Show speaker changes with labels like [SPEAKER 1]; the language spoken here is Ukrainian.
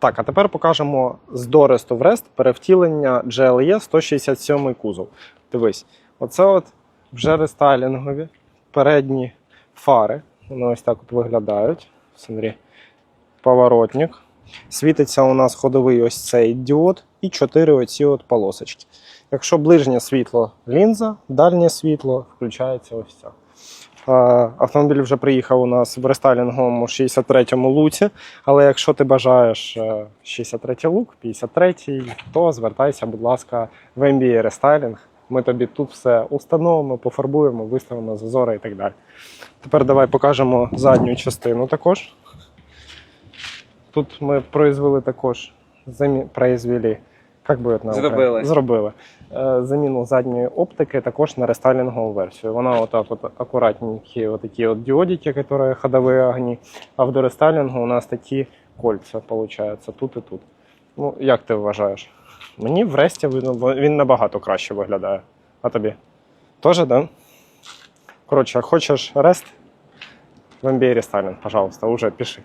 [SPEAKER 1] Так, а тепер покажемо з Доресту в Рест перевтілення GLE 167 кузов. Дивись, оце от вже рестайлінгові передні фари. Вони ось так от виглядають. Смотри, поворотник. Світиться у нас ходовий ось цей діод і чотири оці от полосочки. Якщо ближнє світло лінза, дальнє світло включається ось ця. Е, Автомобіль вже приїхав у нас в рестайлінговому 63-му луці. Але якщо ти бажаєш е, 63-й лук, 53-й, то звертайся, будь ласка, в MBA рестайлінг. Ми тобі тут все установимо, пофарбуємо, виставимо зазори і так далі. Тепер давай покажемо задню частину також. Тут ми произвели також произвели, як би на
[SPEAKER 2] Зробили.
[SPEAKER 1] Зробили. Е, Заміну задньої оптики також на рестайлінгову версію. Вона отак от акуратненькі от такі от діодики, які ходові огні. А в дорестайлінгу у нас такі кольця, виходить, тут і тут. Ну, як ти вважаєш? Мені в ресті він, він набагато краще виглядає. А тобі? Тоже, да? Коротше, хочеш рест? В MBA рестайлінг, пожалуйста, уже пиши.